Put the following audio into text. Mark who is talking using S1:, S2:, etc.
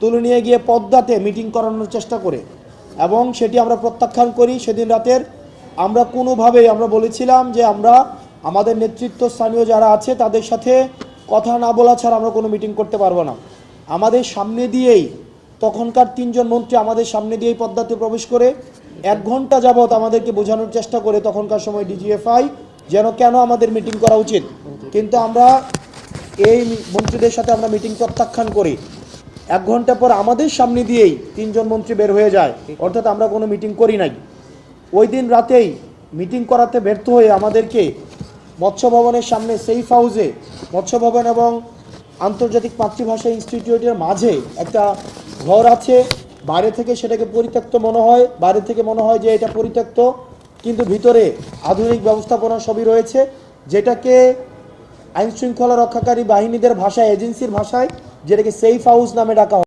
S1: তুলে নিয়ে গিয়ে পদ্মাতে মিটিং করানোর চেষ্টা করে। এবং সেটি আমরা প্রত্যাখ্যান করি সেদিন রাতের। আমরা কোনোভাবেই, আমরা বলেছিলাম যে আমরা আমাদের নেতৃত্ব স্থানীয় যারা আছে তাদের সাথে কথা না বলা ছাড়া আমরা কোনো মিটিং করতে পারব না। আমাদের সামনে দিয়েই, তখনকার তিনজন মন্ত্রী আমাদের সামনে দিয়েই পদ্মাতে প্রবেশ করে, এক ঘণ্টা যাবৎ আমাদেরকে বোঝানোর চেষ্টা করে তখনকার সময় ডিজিএফআই যেন কেন আমাদের মিটিং করা উচিত। কিন্তু আমরা এই মন্ত্রীদের সাথে আমরা মিটিং প্রত্যাখ্যান করি। এক ঘণ্টা পর আমাদের সামনে দিয়েই তিনজন মন্ত্রী বের হয়ে যায়। অর্থাৎ আমরা কোনো মিটিং করি নাই। ওই দিন রাতেই মিটিং করাতে ব্যর্থ হয়ে আমাদেরকে মৎস্য ভবনের সামনে সেফ হাউসে মৎস্য ভবন এবং আন্তর্জাতিক মাতৃভাষা ইনস্টিটিউটের মাঝে একটা ঘর আছে। বাইরে থেকে সেটাকে পরিত্যক্ত মনে হয়, বাইরে থেকে মনে হয় যে এটা পরিত্যক্ত। কিন্তু ভিতরে আধুনিক ব্যবস্থাপনা সবই রয়েছে, যেটাকে আইন শৃঙ্খলা রক্ষাকারী বাহিনীদের ভাষায় এজেন্সির ভাষায় যেটাকে সেফ হাউস নামে ডাকা